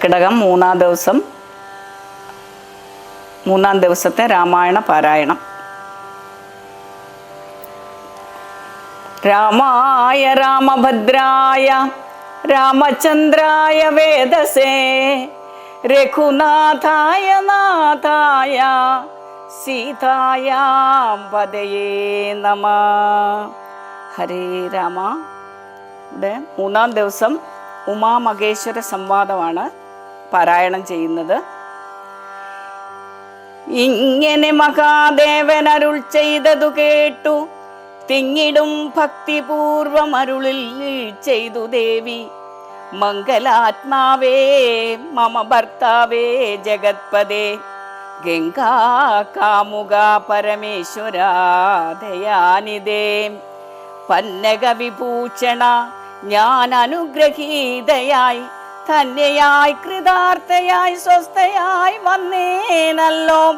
കർക്കിടകം മൂന്നാം ദിവസം മൂന്നാം ദിവസത്തെ രാമായണ പാരായണം. രാമായ രാമഭദ്രായ രാമചന്ദ്രായ വേദസേ രഘുനാഥായ നാഥായ സീതായാം പതയേ നമ. ഹരേ രാമ. മൂന്നാം ദിവസം ഉമാമഹേശ്വര സംവാദമാണ്. പാരായണം ചെയ്യുന്നത്. ഇങ്ങനെ മഹാദേവൻ അരുൾ ചെയ്തതു കേട്ടു. തിങ്ങിടും ഭക്തിപൂർവം അരുളിൽ ചെയ്തു ദേവി. മംഗലാത്മാവേ മമ ഭർത്താവേ ജഗത്പദേ ഗംഗാ കാമുക പരമേശ്വര ദയാനിതേ പന്നക വിഭൂഷണ ഞാൻ അനുഗ്രഹീതയായി. ധന്യയായി കൃതാർത്ഥയായി സ്വസ്ഥയായി വന്നേനല്ലോ.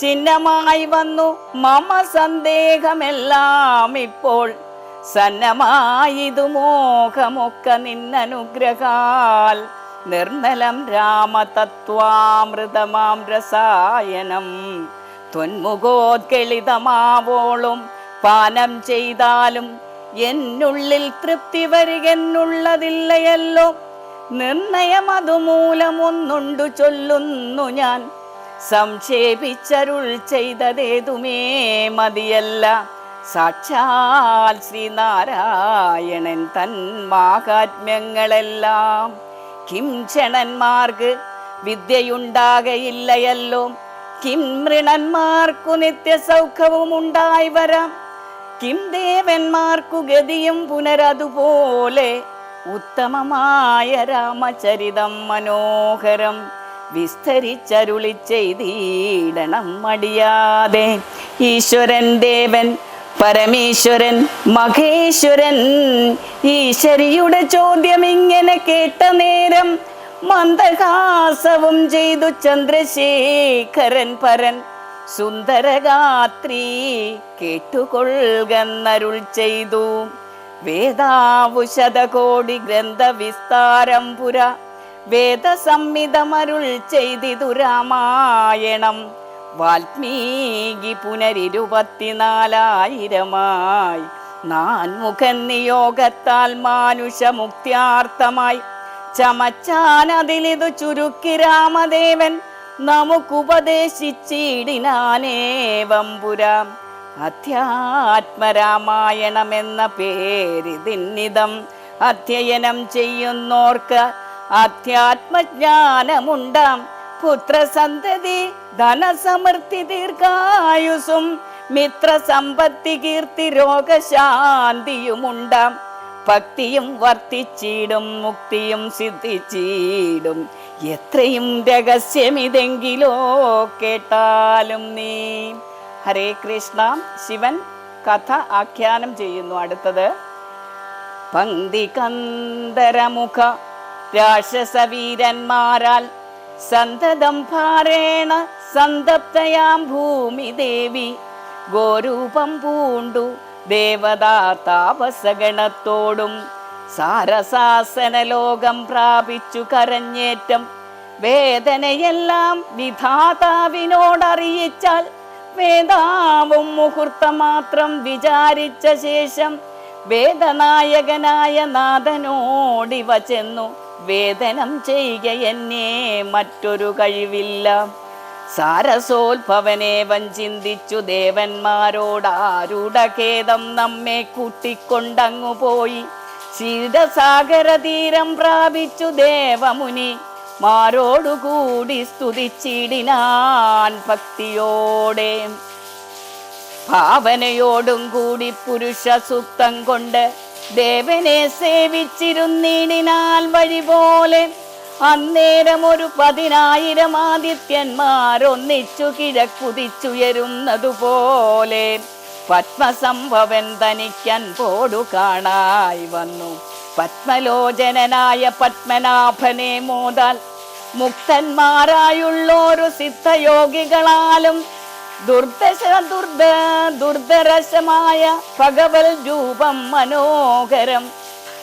ചിഹ്നമായി വന്നു മമ സന്ദേഹമെല്ലാം ഇപ്പോൾ. സന്നമായിതു മോഹമൊക്കെ നിന്നനുഗ്രഹാൽ. നിർമ്മലം രാമതത്വാമൃതമാം രസായനം. തൊന്മുഖോദ്ഗളിതമാവോളും പാനം ചെയ്താലും എന്നുള്ളിൽ തൃപ്തി വരികെന്നുള്ളതില്ലയല്ലോ. നിർണയം അതുമൂലം ഒന്നുണ്ടു ചൊല്ലുന്നു ഞാൻ. സംക്ഷേപിച്ചരുൾ ചെയ്തതേതുമേ മതിയല്ല. സാക്ഷാൽ ശ്രീനാരായണൻ തൻ മാഹാത്മ്യങ്ങളെല്ലാം. കിംക്ഷണന്മാർക്ക് വിദ്യയുണ്ടാകയില്ലയല്ലോ. കിം മൃണന്മാർക്കു നിത്യസൗഖ്യവും ഉണ്ടായി വരാം. കിം ദേവന്മാർക്കു ഗതിയും പുനരതുപോലെ ഉത്തമമായ രാമചരിതം മനോഹരം. വിസ്തരിച്ചരുളി ചെയ്തീടണം മടിയാതെ. ഈശ്വരൻ ദേവൻ പരമേശ്വരൻ മഹേശ്വരൻ. ഈശ്വരിയുടെ ചോദ്യം ഇങ്ങനെ കേട്ട നേരം മന്ദഹാസവും ചെയ്തു ചന്ദ്രശേഖരൻ പരൻ. സുന്ദരഗാത്രി കേട്ടുകൊള്ളുകന്നരുൾ ചെയ്തു. വേദാവു ശതകോടി ഗ്രന്ഥവിസ്താരം പുര വേദസംഹിതമരുൾ ചെയ്തിതു രാമായണം. വാൽമീകി പുനരിരുപത്തിനാലായിരമായി. നാൻമുഖൻ നിയോഗത്താൽ മാനുഷമുക്തിയാർത്ഥമായി. ചമച്ചാനതിലിതു ചുരുക്കി രാമദേവൻ നമുക്കുപദേശിച്ചിടിനാനേവം പുരാം അധ്യാത്മരാമായണമെന്ന പേരിതിന്നിതം അധ്യയനം ചെയ്യുന്നോർക്ക് അധ്യാത്മജ്ഞാനമുണ്ടാം. പുത്രസന്തതി ധനസമൃദ്ധി ദീർഘായുസും മിത്രസമ്പത്തി കീർത്തി രോഗശാന്തിയുമുണ്ടാം. ഭക്തിയും വർത്തിച്ചിടും മുക്തിയും സിദ്ധിച്ചിടും. എത്രയും രഹസ്യമിതെങ്കിലോ കേട്ടാലും നീ ഹരേ കൃഷ്ണ. ശിവൻ കഥ ആഖ്യാനം ചെയ്യുന്നു. അടുത്തത്. പന്തി കന്ദരമുഖ രാക്ഷസവീരന്മാരാൽ സന്തതം ഭാരേണ സന്തപ്തയാം ഭൂമി ദേവി ഗോരൂപം പൂണ്ടു ദേവതാ താപസഗണത്തോടും സാരസാസന ലോകം പ്രാപിച്ചു കരഞ്ഞേറ്റം വേദനയെല്ലാം വിധാതാവിനോടറിയിച്ചാൽ വേദാവും മുഹൂർത്തം മാത്രം വിചാരിച്ച ശേഷം വേദനായകനായ നാഥനോടിവ ചെന്നു വേദനം ചെയ്യുക എന്നെ മറ്റൊരു കഴിവില്ല. സാരസോത്ഭവനേവൻ ചിന്തിച്ചു ദേവന്മാരോടാരുടഖേദം നമ്മെ കൂട്ടിക്കൊണ്ടങ്ങു പോയി. ക്ഷീരസാഗര തീരം പ്രാപിച്ചു ദേവമുനി മാരോടുകൂടി സ്തുതിച്ചിടിനാൻ ഭക്തിയോടെ. ഭാവനയോടും കൂടി പുരുഷ സൂക്തം കൊണ്ട് ദേവനെ സേവിച്ചിരുന്നിടിനാൽ വഴി പോലെ അന്നേരം ഒരു പതിനായിരം ആദിത്യന്മാരൊന്നിച്ചു കിഴക്കുതിച്ചുയരുന്നതുപോലെ. പത്മസംഭവൻ തനിക്കൻ പോടു കാണായി വന്നു. പത്മലോചനനായ പത്മനാഭനെ മോതാൽ മുക്തന്മാരായുള്ളോരു സിദ്ധയോഗികളാലും ദുർദശ ദുർദ ദുർദരശമായ ഭഗവൽ രൂപം മനോഹരം.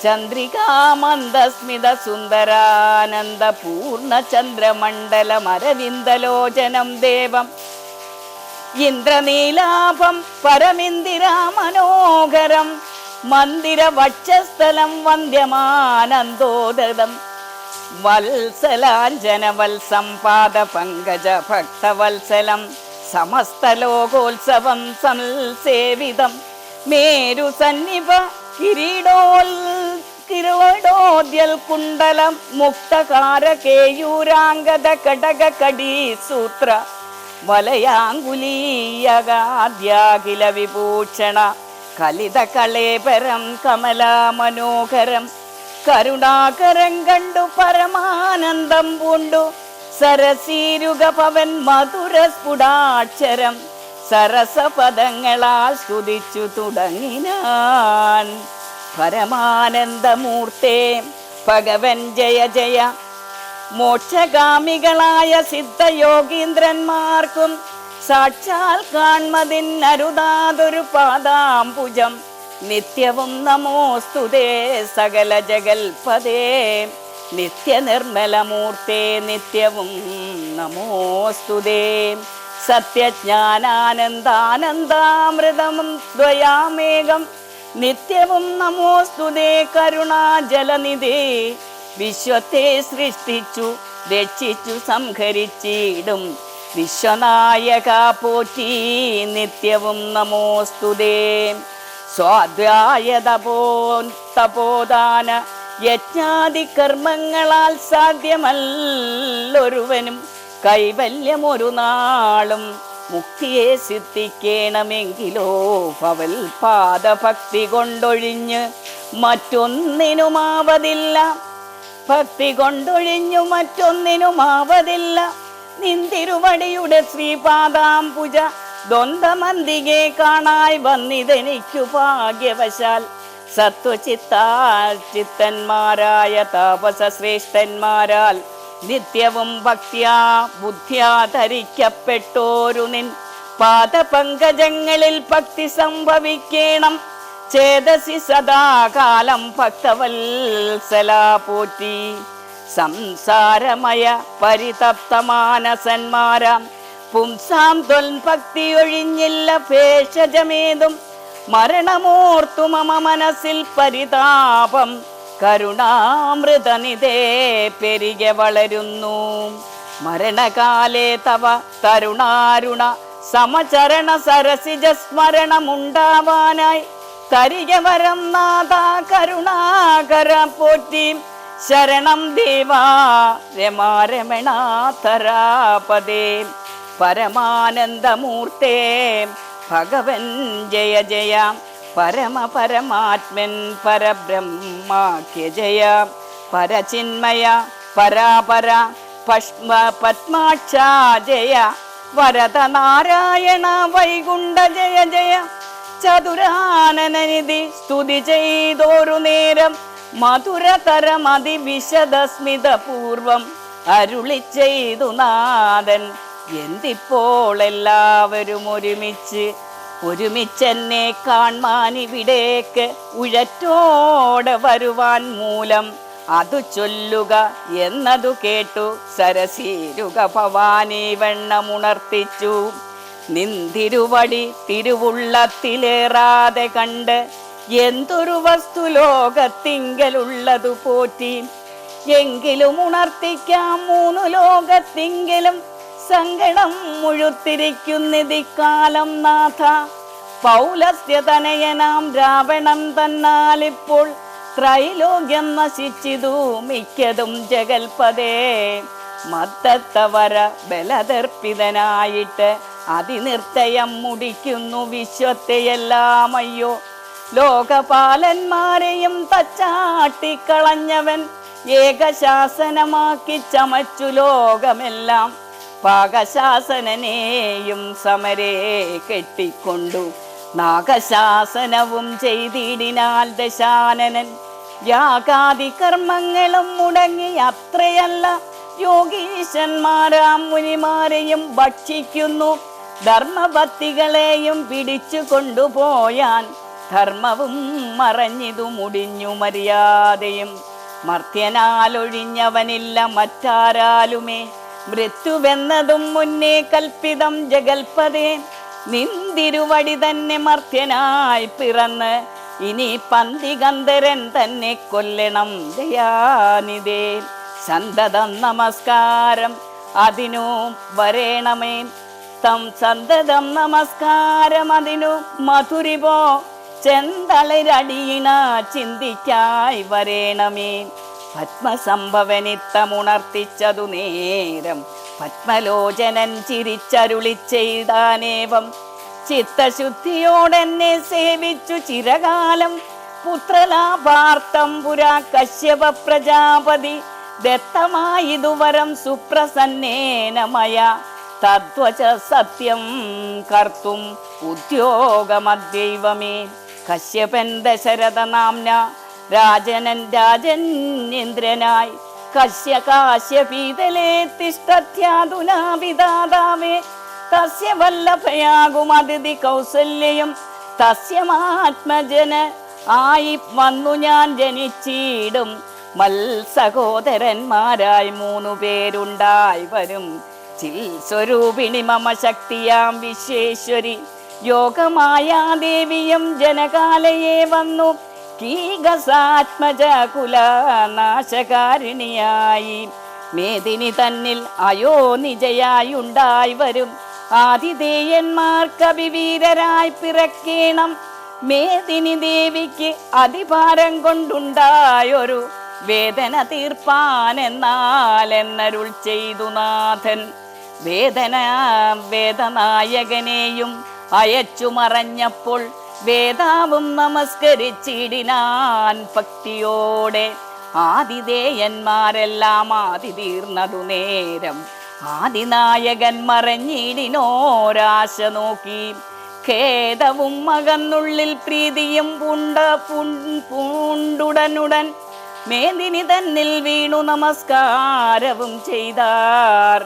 ചന്ദ്രികാമന്ദസ്മിത സുന്ദരാനന്ദ പൂർണ ചന്ദ്രമണ്ഡലമരവിന്ദലോചനം ദേവം. ഇന്ദ്രനീലാഭം പരമിന്ദിരാ മനോഹരം മന്ദിര വക്ഷസ്ഥലം വന്ദ്യമാനന്ദോദതം വത്സലാഞ്ജന വത്സംപാദ പങ്കജ ഭക്തവത്സലം സമസ്തലോകോത്സവം സംസേവിതം മേരു സന്നിഭ കിരീടോൽ കിരീടോദ്യൽ കുണ്ടലം മുക്തകാര കേയൂരാംഗത കടക കടീ സൂത്ര വലയാങ്കുലീയകാദ്യാഖില വിഭൂഷണ കലിത കളേപരം കമല മനോഹരം കരുണാകരം കണ്ടു പരമാനന്ദം പൂണ്ടു സരസീരുക പവൻ മധുര സ്ഫുടാക്ഷരം സരസപദങ്ങളാൽ സ്തുതിച്ചു തുടങ്ങിനാൻ. പരമാനന്ദമൂർത്തേ ഭഗവൻ ജയ ജയ മോക്ഷഗാമികളായ സിദ്ധയോഗീന്ദ്രന്മാർക്കും സാക്ഷാൽ കാൺമതിനരുതാതൊരു പാദാംബുജം. നിത്യവും നമോസ്തുതേ സകല ജഗൽപദേ നിത്യനിർമ്മലമൂർത്തേ നിത്യവും നമോസ്തുതേ സത്യജ്ഞാനാനന്ദാനന്ദാമൃതം ദ്വയാമേകം. നിത്യവും നമോസ്തുതേ കരുണാജലനിധേ. വിശ്വത്തെ സൃഷ്ടിച്ചു രക്ഷിച്ചു സംഹരിച്ചിടും. വിശ്വനായക പോറ്റി നിത്യവും നമോസ്തുതേ. സ്വാധ്യായ തപോ തപോദാന യജ്ഞാതി കർമ്മങ്ങളാൽ സാധ്യമല്ലൊരുവനും. കൈവല്യം ഒരു നാളും മുക്തിയെ സിദ്ധിക്കണമെങ്കിലോ ഭവൽ പാദഭക്തി കൊണ്ടൊഴിഞ്ഞ് മറ്റൊന്നിനുമാവതില്ല. ഭക്തി കൊണ്ടൊഴിഞ്ഞു മറ്റൊന്നിനുമാവതില്ല നിന്തിരുവടിയുടെ ശ്രീപാദാംബുജ ദ്വന്ദ്മന്തികെ കാണായി വന്നിതെനിക്കു ഭാഗ്യവശാൽ. സത്വചിത്താചിത്തന്മാരായ താപസ ശ്രേഷ്ഠന്മാരാൽ നിത്യവും ഭക്തിയാ ബുദ്ധിയാ ധരിക്കപ്പെട്ടോരു നിൻ പാദപങ്കജങ്ങളിൽ ഭക്തി സംഭവിക്കണം. ചേതസി സദാകാലം ഭക്തവത്സല പോറ്റി. സംസാരമയ പരിതപ്തമാനസന്മാരാം. പുംസാം തൊൽഭക്തി ഒഴിഞ്ഞില്ല ഭേഷജമേതും. മരണമോർത്തു മമ മനസ്സിൽ പരിതാപം. കരുണാമൃതനിതേ പെരികെ വളരുന്നു. മരണകാലേ തവ തരുണാരുണ. സമചരണ സരസിജ സ്മരണമുണ്ടാവാനായി തരിക വരം നാഥ കരുണാകര പോറ്റി. ശരണം ദേവാ രമാരമണാധരാപദേ പരമാനന്ദമൂർത്തേ ഭഗവൻ ജയ ജയ. പരമ പരമാത്മൻ പരബ്രഹ്മാഖ്യ ജയ. പരചിന്മയ പരാപര പഷ്മ പത്മാക്ഷ ജയ. വരദ നാരായണ വൈകുണ്ഠ ജയ ജയ. ചതുരാനനനിധി സ്തുതി ചെയ്തോരു നേരം മധുരതരം അതിവിശദസ്മിത പൂർവം അരുളി ചെയ്തു നാഥൻ. എന്തിപ്പോൾ എല്ലാവരും ഒരുമിച്ച് ഒരുമിച്ചെന്നെ കാൺമാൻ ഇവിടേക്ക് ഉഴറ്റോടെ വരുവാൻ മൂലം അതു ചൊല്ലുക എന്നതു കേട്ടു സരസീരുക ഭവാനി വെണ്ണമുണർത്തിച്ചു. നിന്തിരുവടി തിരുവുള്ളത്തിലേറാതെ കണ്ട് എന്തൊരു വസ്തു ലോകത്തിങ്കലുള്ളതു പോറ്റി. എങ്കിലും ഉണർത്തിക്കാം മൂന്നു ലോകത്തിങ്കിലും. സങ്കടം മുഴുത്തിരിക്കുന്നിതിക്കാലം നാഥ. പൗലസ്യതനയനാം രാവണൻ തന്നാലിപ്പോൾ ത്രൈലോക്യം നശിച്ചിതു മിക്കതും ജഗൽപദേ മദ്ദത്തവര ബലതർപ്പിതനായിട്ട് അതിനിർത്തയം മുടിക്കുന്നു വിശ്വത്തെയെല്ലാം അയ്യോ ലോകപാലന്മാരെയും തച്ചാട്ടിക്കളഞ്ഞവൻ ഏകശാസനമാക്കി ചമച്ചു ലോകമെല്ലാം. പാകശാസനനെയും സമരേ കെട്ടിക്കൊണ്ടു നാഗശാസനവും ചെയ്തിടിനാൽ ദശാനനൻ. യാഗാദി കർമ്മങ്ങളും മുടങ്ങി അത്രയല്ല യോഗീശന്മാരാം മുനിമാരെയും ഭക്ഷിക്കുന്നു. ധർമ്മഭക്തികളെയും പിടിച്ചു കൊണ്ടുപോയാൻ ധർമ്മവും മറഞ്ഞിതു മുടിഞ്ഞു മര്യാദയും. മർത്യനാലൊഴിഞ്ഞവനില്ല മറ്റാരാലുമേ. മൃത്യുവെന്നതും മുന്നേ കൽപ്പിതം ജഗൽപതേ. നിന്തിരുവടി തന്നെ മർത്യനായി പിറന്ന് ഇനി പന്തികന്ധരൻ തന്നെ കൊല്ലണം ദയാനിതേ സന്തതം നമസ്കാരം. അതിനു വരേണമേ. തം സന്തതം നമസ്കാരം. അതിനു മധുരിപോ ചെന്തളിരടിയിണ ചിന്തിക്കായി വരേണമേ. പത്മസംഭവനിത്തമുണർത്തിച്ചതു നേരം. പത്മലോചനൻ ചിരിച്ചരുളി ചെയ്താനേവം. ചിത്തശുദ്ധിയോടെന്നെ സേവിച്ചു ചിരകാലം. പുത്രലാഭാർത്ഥം പുരാ കശ്യപ പ്രജാപതി ദത്തമായിതുവരം സുപ്രസന്നേനമയ. തദ്വച സത്യം കർത്തും ഉദ്യോഗമദ്ദൈവമേ. കശ്യപൻ ദശരഥ നാംന രാജനൻ രാജനേന്ദ്രനായി കശ്യ കാശ്യപീതലേ തിഷ്ടത്യാതുനാ വിദാതാവേ തസ്യ വല്ലഭയാകും അതിഥി കൗസല്യം. തസ്യമാത്മജന ആയി വന്നു ഞാൻ ജനിച്ചിടും. മൽ സഹോദരന്മാരായി മൂന്നു പേരുണ്ടായി വരും. ചിൽ സ്വരൂപിണി മമ ശക്തിയാം വിശ്വേശ്വരി. യോഗമായ ദേവിയും ജനകാലയെ വന്നു. കീകസാത്മജ കുല നാശകാരിണിയായി മേദിനി തന്നിൽ അയോ നിജയായി ഉണ്ടായി വരും. ആതിഥേയന്മാർക്ക് അഭിവീരരായി പിറക്കേണം. മേദിനി ദേവിക്ക് അതിഭാരം കൊണ്ടുണ്ടായൊരു വേദന എന്നരുൾ ചെയ്തു നാഥൻ. വേദന വേദനായകനെയും അയച്ചു മറഞ്ഞപ്പോൾ വേദാവും നമസ്കരിച്ചിടിനാൻ ഭക്തിയോടെ. ആതിഥേയന്മാരെല്ലാം ആദി തീർന്നതു നേരം. ആദിനായകൻ മറഞ്ഞിടിനോരാശ നോക്കി. ഖേദവും മകന്നുള്ളിൽ പ്രീതിയും പുണ്ട പൂണ്ടുടനുടൻ മേദിനി തന്നിൽ വീണു നമസ്കാരവും ചെയ്താർ.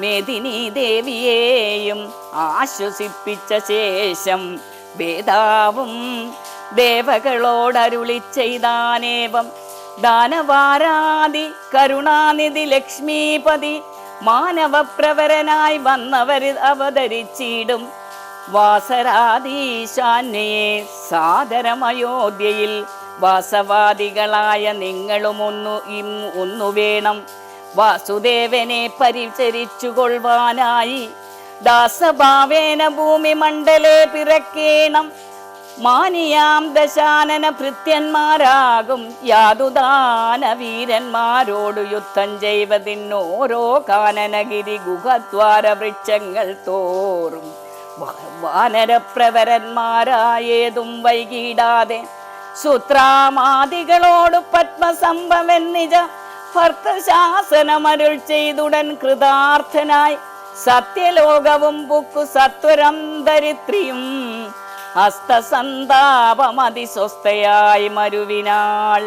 മേദിനി ദേവിയെയും ആശ്വസിപ്പിച്ച ശേഷം വേദാവും ദേവകളോടരുളി ചെയ്താനേവം. ദാനവാരാതി കരുണാനിധി ലക്ഷ്മീപതി മാനവപ്രവരനായി വന്നവർ അവതരിച്ചിടും. വാസരാധീശാന്യയെ സാദരമയോധ്യയിൽ വാസവാദികളായ നിങ്ങളുമൊന്നു ഇം- ഒന്നു വേണം. വാസുദേവനെ പരിചരിച്ചു കൊള്ളുവാനായി ദാസഭാവേന ഭൂമി മണ്ഡലേ പിറക്കേണം. മാനിയാം ദശാനന ഭൃത്യന്മാരാകും യാതുദാന വീരന്മാരോട് യുദ്ധം ചെയ്വതിന്നോരോ കാനനഗിരി ഗുഹദ്വാര വൃക്ഷങ്ങൾ തോറും. വാനരപ്രവരന്മാരായേതും വൈകിടാതെ സൂത്രാമാദികളോട് പത്മസംഭവൻ നിജ ഭർത്തശാസനമരുൾ ചെയ്തുടൻ കൃതാർത്ഥനായി സത്യലോകവും പുക്കു സത്വരം ധരിത്രിയും ഹസ്തസന്താപമതിസ്വസ്ഥയായി മരുവിനാൾ.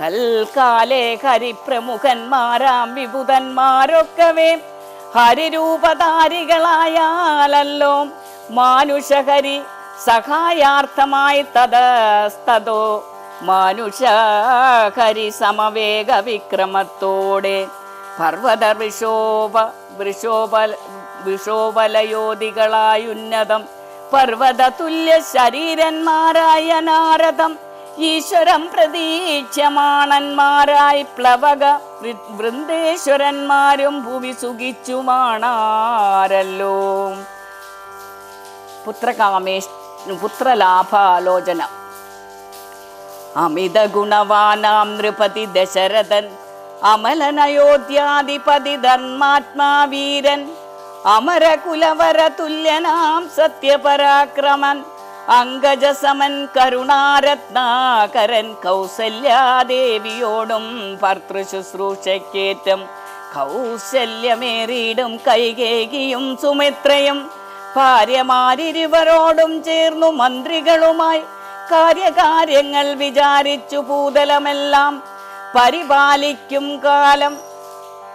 തൽക്കാലേ ഹരിപ്രമുഖന്മാരാം വിഭുതന്മാരൊക്കവേ. ഹരിരൂപധാരികളായാലല്ലോ മാനുഷഹരി സഹായാർത്ഥമായി തതസ്തതോ മാനുഷഹരി സമവേഗ വിക്രമത്തോടെ പർവത വൃഷോപ വൃഷോപ വിഷോപലയോധികളായുന്നതം പർവത തുല്യ ശരീരന്മാരായ നാരദം ഈശ്വരം പ്രതീക്ഷമാണന്മാരായി പ്ലവക വൃന്ദേശ്വരന്മാരും ഭൂമി സുഖിച്ചുമാണാരല്ലോ. പുത്രകാമേഷ് പുത്രലാഭാലോചന. അമിത ഗുണവാനാം നൃപതി ദശരഥൻ അമലനയോധ്യാധിപതി ധർമാത്മാ വീരൻ അമരകുലവര തുല്യനാം സത്യപരാക്രമൻ അങ്കജസമൻ കരുണാരത്നാകരൻ കൗസല്യാദേവിയോടും ഭർത്തൃശുശ്രൂഷയ്ക്കേറ്റം കൗസല്യമേറിയിടും കൈകേകിയും സുമിത്രയും ഭാര്യമാരിരുവരോടും ചേർന്നു മന്ത്രികളുമായി കാര്യകാര്യങ്ങൾ വിചാരിച്ചു ഭൂതലമെല്ലാം പരിപാലിക്കും കാലം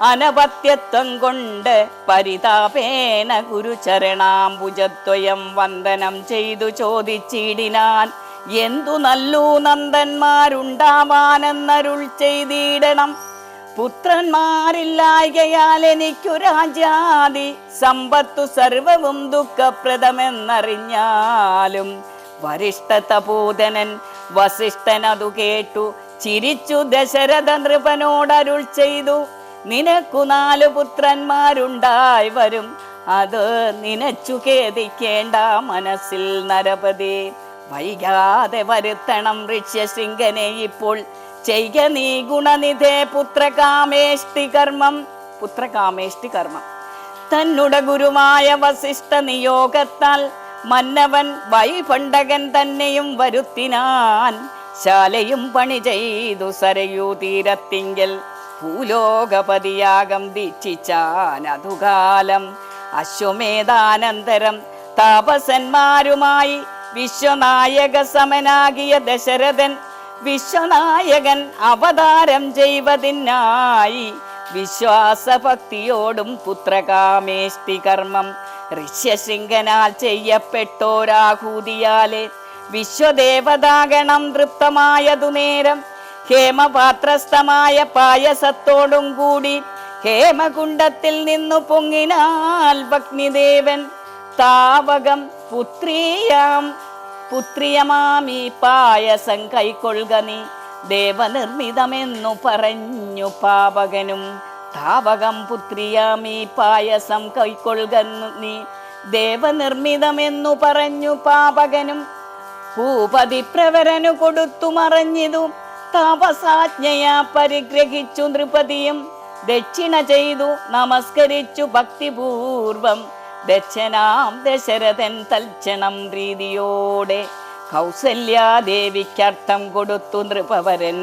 അനപത്യത്വം കൊണ്ട് പരിതാപേന ഗുരുചരണാംബുജത്വയം വന്ദനം ചെയ്തു ചോദിച്ചിടിനാൻ. എന്തു നല്ലു നന്ദന്മാരുണ്ടാവാനെന്നരുൾ ചെയ്തിടണം. പുത്രന്മാരില്ലായകയാൽ എനിക്കു രാജാതി സമ്പത്തു സർവവും ദുഃഖപ്രദമെന്നറിഞ്ഞാലും വരിഷ്ഠ തപോധനൻ വസിഷ്ഠൻ അതു കേട്ടു. ചിരിച്ചു ദശരഥ നൃപനോടരുൾ ചെയ്തു. നിനക്കു നാലു പുത്രന്മാരുണ്ടായി വരും. അത് നിനച്ചു ഖേദിക്കേണ്ട മനസ്സിൽ നരപതി. വൈകാതെ വരുത്തണം ഋഷ്യശൃംഖനെ ഇപ്പോൾ. ചെയ്ക നീ ഗുണനിധേ പുത്രകാമേഷ്ടി കർമ്മം. പുത്രകാമേഷ്ടി കർമ്മം. തന്നുട ഗുരുമായ വസിഷ്ഠ നിയോഗത്താൽ മന്നവൻ വൈപണ്ഡകൻ തന്നെയും വരുത്തിനാൻ ശാലയും പണി ചെയ്തു സരയൂ തീരത്തിങ്കൽ ഭൂലോകപതിയാകം ദീക്ഷിച്ചാൻ അതുകാലം അശ്വമേധാനന്തരം താപസന്മാരുമായി വിശ്വനായക സമനാകിയ ദശരഥൻ വിശ്വനായകൻ അവതാരം ചെയ്വതിനായി വിശ്വാസഭക്തിയോടും പുത്രകാമേഷ്ടി കർമ്മം ഋഷ്യശൃംഖനാൽ ചെയ്യപ്പെട്ടോരാഹൂതിയാലെ വിശ്വദേവതാഗണം തൃപ്തമായതു നേരം ഹേമപാത്രസ്ഥമായ പായസത്തോടും കൂടി ഹേമകുണ്ടത്തിൽ നിന്നു പൊങ്ങിനാൽ ഭഗ്നിദേവൻ താവകം പുത്രിയാം പുത്രിയമാമി പായസം കൈക്കൊള്ളുക ദേവനിർമ്മിതമെന്നു പറഞ്ഞു പാവകനും. താവകം പുത്രിയാമി പായസം കൈക്കൊള്ളുക നീ. ദേവനിർമ്മിതമെന്നു പറഞ്ഞു പാപകനും ഭൂപതി പ്രവരനു കൊടുത്തു മറഞ്ഞിതു. താപസാജ്ഞയാ പരിഗ്രഹിച്ചു നൃപതിയും. ദക്ഷിണ ചെയ്തു നമസ്കരിച്ചു ഭക്തിപൂർവം. ദക്ഷനാം ദശരഥൻ തൽക്ഷണം പ്രീതിയോടെ കൗസല്യാദേവിക്കർത്ഥം കൊടുത്തു നൃപവരൻ.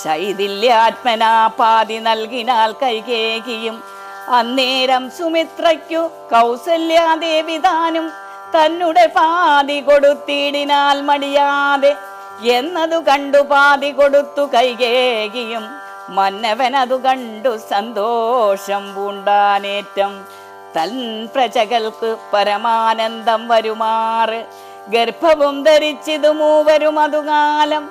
ശൈഥില്യാത്മനാ പാതി നൽകിനാൽ കൈകേകിയും. അന്നേരം സുമിത്രയ്ക്കു കൗസല്യാദേവി താനും തന്നെ പാതി കൊടുത്തിടിനാൽ മടിയാതെ എന്നതു കണ്ടു പാതി കൊടുത്തു കൈകേകിയും. മന്നവനതു കണ്ടു സന്തോഷം പൂണ്ടാനേറ്റം. തൻ പ്രജകൾക്ക് പരമാനന്ദം വരുമാറ്. ഗർഭവും ധരിച്ചിതു മൂവരും അതുകാലം.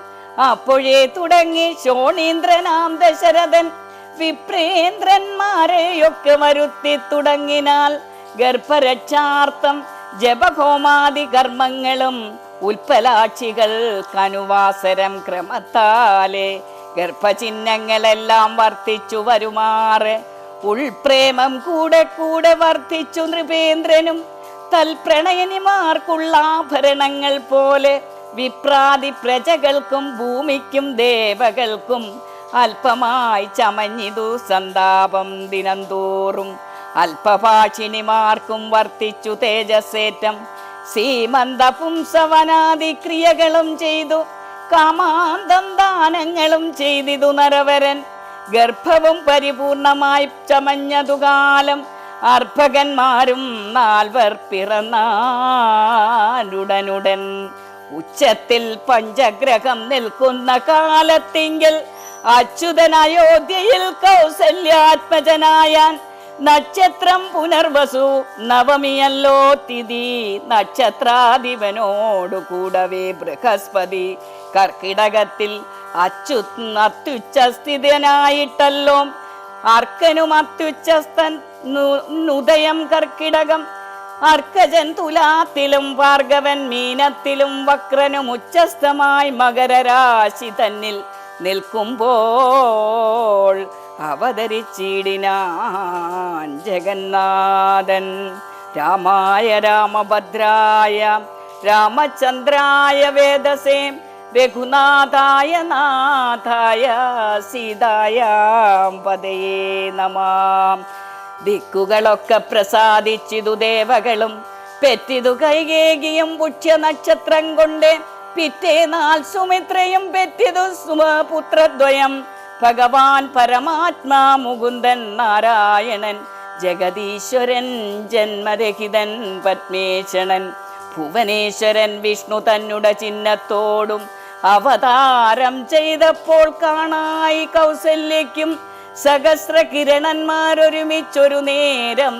അപ്പോഴേ തുടങ്ങി ശോണീന്ദ്രനാം ദശരഥൻ. വിപ്രേന്ദ്രന്മാരെയൊക്കെ വരുത്തി തുടങ്ങിനാൽ ഗർഭരക്ഷാർത്ഥം ജപഹോമാദി കർമ്മങ്ങളും ഉൽപ്പലാക്ഷികൾ കനുവാസരം ക്രമത്താലെ ഗർഭചിഹ്നങ്ങളെല്ലാം വർത്തിച്ചു വരുമാറ്. ഉൾപ്രേമം കൂടെ കൂടെ വർദ്ധിച്ചു നൃപേന്ദ്രനും. തൽപ്രണയനിമാർക്കുള്ള ആഭരണങ്ങൾ പോലെ വിപ്രാതി പ്രജകൾക്കും ഭൂമിക്കും ദേവകൾക്കും അല്പമായി ചമഞ്ഞിതു സന്താപം ദിനംതോറും. അല്പഭാഷിണിമാർക്കും വർത്തിച്ചു തേജസ്സേറ്റം. സീമന്ത പുംസവനാദി ക്രിയകളും ചെയ്തു. കാമാന്തം ദാനങ്ങളും ചെയ്തിതു നരവരൻ. ഗർഭവും പരിപൂർണമായി ചമഞ്ഞതുകാലം അർഭകന്മാരും നാൽവർ പിറന്നാലുടനുടൻ. ഉച്ചത്തിൽ പഞ്ചഗ്രഹം നിൽക്കുന്ന കാലത്തിങ്കിൽ അച്യുതൻ അയോധ്യയിൽ കൗസല്യാത്മജനായാൻ നക്ഷത്രം പുനർവസു. നവമിയല്ലോ തിഥി നക്ഷത്രാധിപനോടു കൂടവേ ബൃഹസ്പതി. കർക്കിടകത്തിൽ അച്ചു അത്യുച്ചസ്ഥിതനായിട്ടല്ലോ അർക്കനും അത്യുച്ചസ്ഥൻ ഉദയം കർക്കിടകം. അർക്കജൻ തുലാത്തിലും ഭാർഗവൻ മീനത്തിലും വക്രനും ഉച്ചസ്ഥമായി മകരരാശി തന്നിൽ നിൽക്കുമ്പോൾ അവതരിച്ചിടിനാൻ ജഗന്നാഥൻ. രാമായ രാമഭദ്രായ രാമചന്ദ്രായ വേദസേ രഘുനാഥായ നാഥായ സീതായാം പതയേ നമാം. ദിക്കുകളൊക്കെ പ്രസാദിച്ചിതു ദേവകളും പെറ്റിതു കൈകേകിയും പുക്ഷ്യ നക്ഷത്രം കൊണ്ട് പിറ്റേനാൾ സുമിത്രയും പെറ്റിതു സുമപുത്രദ്വയം. ഭഗവാൻ പരമാത്മാ മുകുന്ദൻ നാരായണൻ ജഗദീശ്വരൻ ജന്മരഹിതൻ പത്മേശണൻ. ഭുവനേശ്വരൻ വിഷ്ണു തന്നുട ചിഹ്നത്തോടും അവതാരം ചെയ്തപ്പോൾ കാണായി കൗസല്യയ്ക്കും സഹസ്ര കിരണന്മാരൊരുമിച്ചൊരു നേരം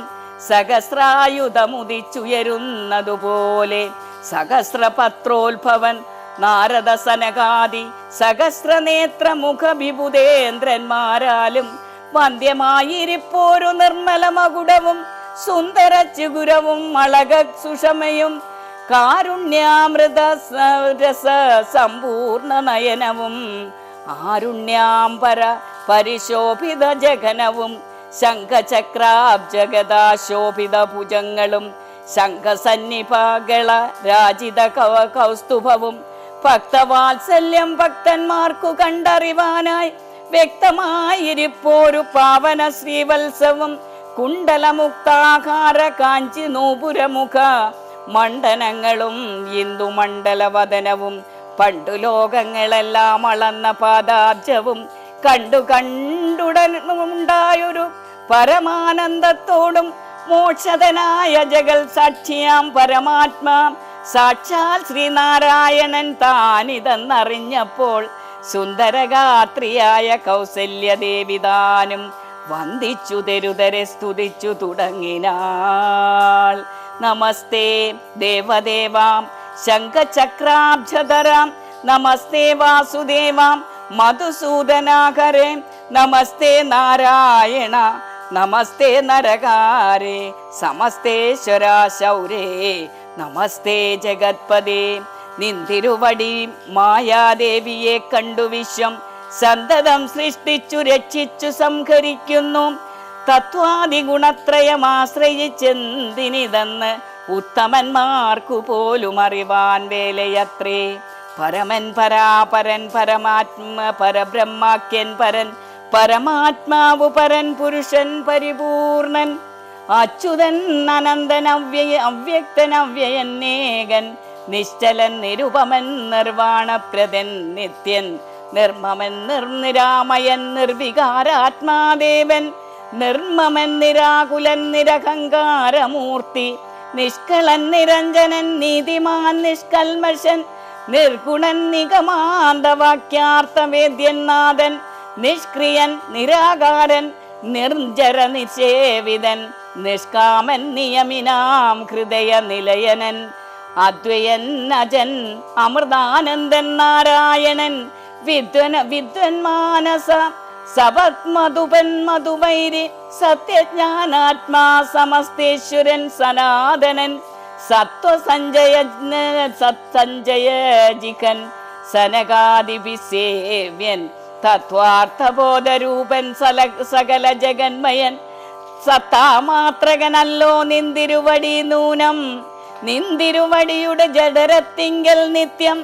സഹസ്രായുധമുദിച്ചുയരുന്നതുപോലെ. സഹസ്രപത്രോത്ഭവൻ നാരദ സനകാദി സഹസ്രനേത്ര മുഖവിഭുതേന്ദ്രന്മാരാലും വന്ധ്യമായിരിപ്പോരു നിർമ്മല മകുടവും സുന്ദര ചിഗുരവും അളക സുഷമയും കാരുണ്യാമൃത രസ സമ്പൂർണ നയനവും ആരുണ്യാംബര പരിശോഭിത ജഗനവും ശംഖചക്രാബ്ജഗദാശോഭിത ഭുജങ്ങളും ശംഖസന്നിപാകള രാജിത കവ കൗസ്തുഭവും ഭക്തവാത്സല്യം ഭക്തന്മാർക്കു കണ്ടറിവാനായി വ്യക്തമായിരിപ്പോരു പാവന ശ്രീവത്സവം കുണ്ടലമുക്താകാര കാഞ്ചി നൂപുരമുഖ മണ്ഡലങ്ങളും ഇന്ദുമണ്ഡലവദനവും പണ്ടു ലോകങ്ങളെല്ലാം അളന്ന പാദാബ്ജവും കണ്ടു കണ്ടുടൻ ഉണ്ടായൊരു പരമാനന്ദത്തോടും മോക്ഷതനായ ജഗൽ സാക്ഷിയാം പരമാത്മാ. സാക്ഷാൽ ശ്രീനാരായണൻ താനിതെന്നറിഞ്ഞപ്പോൾ സുന്ദരഗാത്രിയായ കൗസല്യദേവിതാനും വന്ദിച്ചു തെരുതരെ സ്തുതിച്ചു തുടങ്ങിനാൾ. നമസ്തേ ദേവദേവാം ശംഖചക്രാബ്ജധരാം നമസ്തേ വാസുദേവാം മധുസൂദനാകരേ നമസ്തേ നാരായണ നമസ്തേ നരകാരേ. സമസ്തേശ്വരാശൗരേ നമസ്തേ ജഗത്പദേ നിന്തിരുവടി മായാദേവിയെ കണ്ടു വിശ്വം. സന്തതം സൃഷ്ടിച്ചു രക്ഷിച്ചു സംഹരിക്കുന്നു. തത്വാദി ഗുണത്രയമാശ്രയിച്ചെന്തിനിതെന്ന് ഉത്തമന്മാർക്കു പോലും അറിവാൻ വേലയത്രേ. പരമൻ പരാപരൻ പരമാത്മ പരബ്രഹ്മാക്യൻ പരൻ പരമാത്മാവു പരൻ പുരുഷൻ പരിപൂർണൻ. അച്യുതൻ അനന്തൻ അവ്യയ അവ്യക്തൻ അവ്യയന്നേകൻ നിശ്ചലൻ നിരുപമൻ നിർവാണപ്രദൻ നിത്യൻ. നിർമ്മമൻ നിർനിരാമയൻ നിർവികാരാത്മാദേവൻ. നിർമ്മമൻ നിരാകുലൻ നിരഹങ്കാരമൂർത്തി നിഷ്കളൻ നിരഞ്ജനൻ നീതിമാൻ നിഷ്കൽമശൻ നിർഗുണൻ നിഗമാന്തവാക്യാർത്ഥവേദ്യനാഥൻ നിഷ്ക്രിയൻ നിരാകാരൻ നിർജര നിഷേവിതൻ നിഷ്കാമൻ നിയമിനാം ഹൃദയ നിലയനൻ അദ്വയൻ അജൻ അമൃതാനന്ദൻ നാരായണൻ വിദ്വന വിദ്വന്മാനസ സപത് മധുപൻ മധുവൈരി സത്യജ്ഞാനാത്മാ സമസ്തേശ്വരൻ സനാതനൻ സത്വസഞ്ജയ സത്സഞ്ജയ ജിഖൻ സനകാദിഭിസേവ്യൻ തത്വാർത്ഥബോധരൂപൻ സല സകല ജഗന്മയൻ സത്താമാത്രകനല്ലോ നിന്തിരുവടി നൂനം നിന്തിരുവടിയുടെ ജഡരത്തിങ്കൽ നിത്യം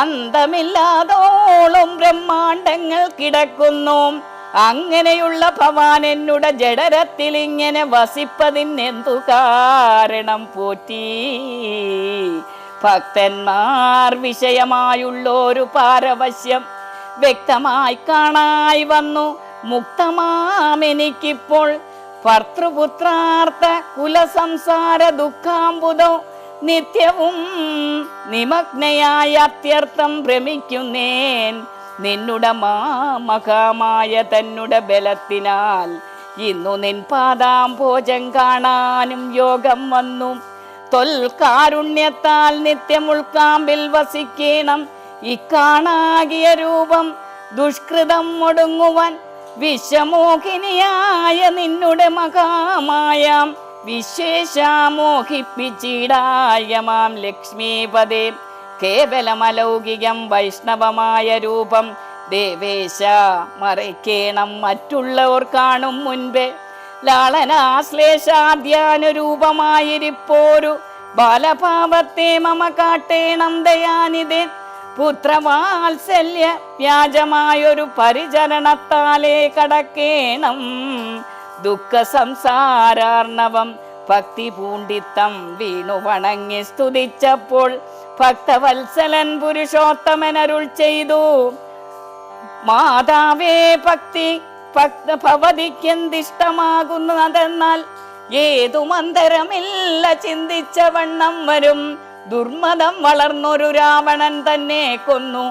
അന്തമില്ലാതോളം ബ്രഹ്മാണ്ടങ്ങൾ കിടക്കുന്നു. അങ്ങനെയുള്ള ഭവാൻ എന്നുടെ ജഡരത്തിൽ ഇങ്ങനെ വസിപ്പതിനെന്തു കാരണം പോറ്റി? ഭക്തന്മാർ വിഷയമായുള്ളൊരു പാരവശ്യം വ്യക്തമായി കാണായി വന്നു. മുക്തമാമെനിക്കിപ്പോൾ ഭർത്തൃപുത്രാർത്ഥ കുലസംസാര ദുഃഖാംബുദോ നിത്യവും നിമഗ്നയായ അത്യർത്ഥം ഭ്രമിക്കുന്നേൻ. മാ മാമകമായ തന്നുട ബലത്തിനാൽ ഇന്നു നിൻ പാദാംഭോജം കാണാനും യോഗം വന്നു. തൊൽകാരുണ്യത്താൽ നിത്യം ഉൾക്കാമ്പിൽ വസിക്കണം. ഇക്കാണാകിയ രൂപം ദുഷ്കൃതം ഒടുങ്ങുവാൻ വിഷമോഹിനിയായ നിന്നുടെ മഹാമായാം വിശേഷാമോഹിപ്പിച്ചിടായമാം ലക്ഷ്മീപദേ കേവലമലൗകികം വൈഷ്ണവമായ രൂപം. ദേവേശ മറയ്ക്കേണം മറ്റുള്ളവർ കാണും മുൻപേ. ലാളനാശ്ലേഷാദ്യാനുരൂപമായിരിപ്പോരു ബാലഭാവത്തെ മമ കാട്ടേണം ദയാനിതേ പുത്രവാത്സല്യ വ്യാജമായൊരു പരിചരണത്താലേ കടക്കേണം. ദുഃഖ സംസാരാർണവം ഭക്തി പൂണ്ടിത്തം വീണു വണങ്ങി സ്തുതിച്ചപ്പോൾ ഭക്തവത്സലൻ പുരുഷോത്തമനരുൾ ചെയ്തു. മാതാവേ ഭക്തി ഭക്ത ഭവതിക്കെന്തിഷ്ടമാകുന്നതെന്നാൽ ഏതു മന്ദരമില്ല ചിന്തിച്ച വണ്ണം വരും. ദുർമതം വളർന്നൊരു രാവണൻ തന്നെ കൊന്നു.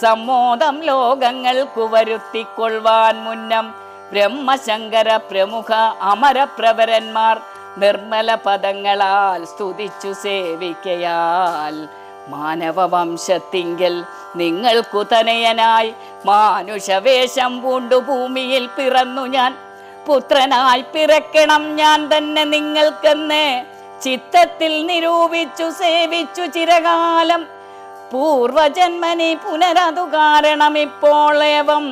സമ്മോദം ലോകങ്ങൾക്കു വരുത്തിക്കൊള്ളുവാൻ മുന്നം ബ്രഹ്മശങ്കര പ്രമുഖ അമരപ്രവരന്മാർ നിർമ്മല പദങ്ങളാൽ സ്തുതിച്ചു സേവിക്കയാൽ. മാനവവംശത്തിങ്കൽ നിങ്ങൾക്കു തനയനായി മാനുഷവേഷം പൂണ്ടു ഭൂമിയിൽ പിറന്നു ഞാൻ. പുത്രനായി പിറക്കണം ഞാൻ തന്നെ നിങ്ങൾക്കെന്ന് ചിത്തത്തിൽ നിരൂപിച്ചു സേവിച്ചു ചിരകാലം. പൂർവജന്മനി പുനരതു കാരണം ഇപ്പോൾ ഏവം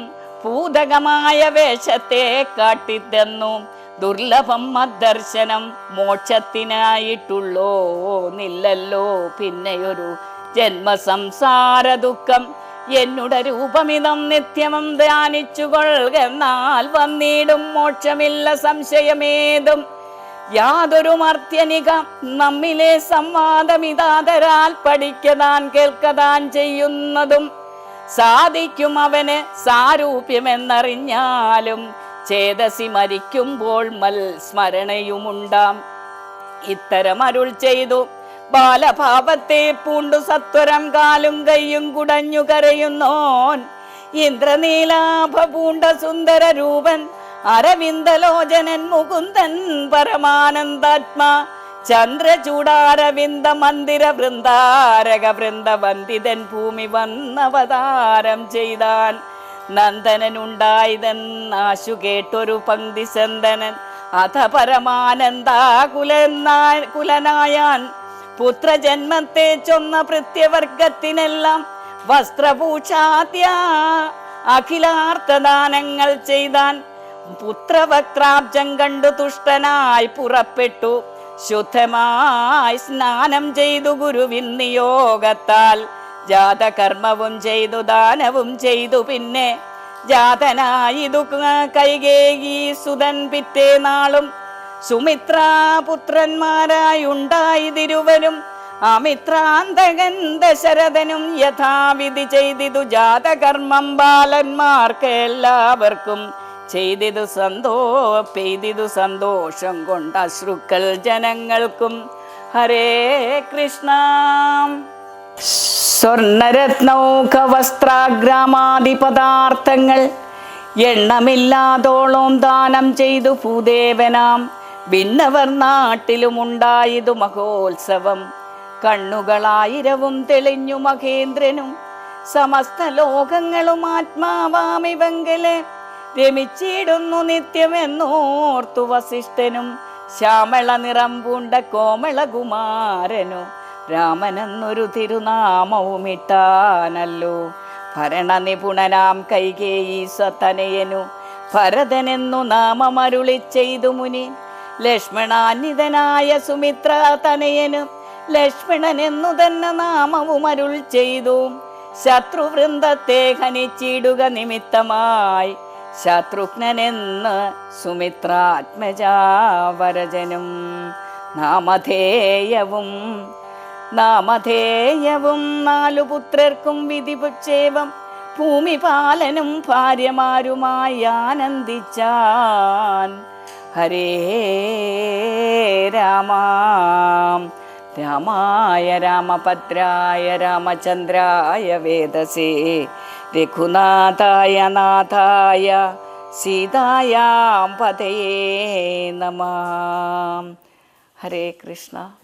പൂതകമായ വേഷത്തെ കാട്ടിത്തന്നു. ദുർലഭം മദ്ദർശനം മോക്ഷത്തിനായിട്ടുള്ളോ നില്ലല്ലോ. പിന്നെയൊരു ജന്മസംസാര ദുഃഖം. എന്നുടെ രൂപമിതം നിത്യമം ധ്യാനിച്ചു കൊള്ളുകെന്നാൽ വന്നിടും മോക്ഷമില്ല സംശയമേതും. യാതൊരു മർത്യനിക നമ്മിലെ സംവാദമിതാതരാൽ പഠിക്കതാൻ കേൾക്കതാൻ ചെയ്യുന്നതും. സാധിക്കും അവന് സാരൂപ്യമെന്നറിഞ്ഞാലും ചേതസി മരിക്കുമ്പോൾ മൽ സ്മരണയുമുണ്ടാം ഇത്തരം അരുൾ ചെയ്തു. ബാലഭാവത്തെ പൂണ്ടു സത്വരം കാലും കയ്യും കുടഞ്ഞു കരയുന്നോൻ. ഇന്ദ്രനീലാഭ പൂണ്ട സുന്ദര രൂപൻ അരവിന്ദലോചനൻ മുകുന്ദൻ പരമാനന്ദാത്മാ. ചന്ദ്രചൂടാരവിന്ദ മന്ദിര വൃന്ദാരക വൃന്ദ വന്ദിതൻ ഭൂമി വന്നവതാരം ചെയ്താൻ നന്ദനനുണ്ടായതെന്നാശു കേട്ടൊരു പങ്ക്തി ചന്ദനൻ അഥ പരമാനന്ദാകുലനാ കുലനായാൻ പുത്രജന്മത്തെ ചൊന്ന ഭൃത്യവർഗത്തിനെല്ലാം വസ്ത്രഭൂഷാദ്യ അഖിലാർത്ഥദാനങ്ങൾ ചെയ്താൻ പുത്രവക്രാബ്ജം കണ്ടു തുഷ്ടനായി പുറപ്പെട്ടു. ശുദ്ധമായി സ്നാനം ചെയ്തു ഗുരുവിൻ നിയോഗത്താൽ ജാതകർമ്മവും ചെയ്തു ദാനവും ചെയ്തു പിന്നെ ജാതനായിതു കൈകേകി സുതൻ പിറ്റേ നാളും സുമിത്രാപുത്രന്മാരായുണ്ടായതിരുവരും അമിത്രാന്തകൻ ദശരഥനും യഥാവിധി ചെയ്തിതു ജാതകർമ്മം ബാലന്മാർക്ക് എല്ലാവർക്കും ചെയ്തിതു സന്തോ പെയ്തിതു സന്തോഷം കൊണ്ട് അശ്രുക്കൾ ജനങ്ങൾക്കും. ഹരേ കൃഷ്ണ. സ്വർണരത്നൗക വസ്ത്രാഗ്രാമാദി പദാർത്ഥങ്ങൾ എണ്ണമില്ലാതോളം ദാനം ചെയ്തു ഭൂദേവനാം. ഭിന്നവർ നാട്ടിലുമുണ്ടായതു മഹോത്സവം. കണ്ണുകളായിരവും തെളിഞ്ഞു മഹേന്ദ്രനും. സമസ്ത ലോകങ്ങളും ആത്മാവാമിവങ്കലെ രമിച്ചിടുന്നു നിത്യമെന്നോർത്തു വസിഷ്ഠനും. ശ്യാമള നിറം പൂണ്ട കോമള കുമാരനു. രാമനെന്നൊരു തിരുനാമവുമിട്ടാനല്ലോ. ഭരണ നിപുണനാം കൈകേയി സതനയനു ഭരതനെന്നു നാമമരുളി ചെയ്തു മുനി. ലക്ഷ്മണാന്വിതനായ സുമിത്ര തനയനു. ലക്ഷ്മണനെന്നു തന്നെ നാമവും അരുൾ ചെയ്തു. ശത്രുവൃന്ദത്തെ ഹനിച്ചിടുക നിമിത്തമായി. ശത്രുഘ്നെന്ന് സുമിത്രാത്മജാവരജനും നാമധേയവും നാമധേയവും നാലു പുത്രർക്കും വിധിപുക്ഷേവം ഭൂമിപാലനും ഭാര്യമാരുമായി ആനന്ദിച്ചാൻ. ഹരേ രാമാം. രാമായ രാമഭദ്രായ രാമചന്ദ്രായ വേദസേ. രഘുനാഥായ നാഥായ സീതായാം പതയേ നമ. ഹരേ കൃഷ്ണ.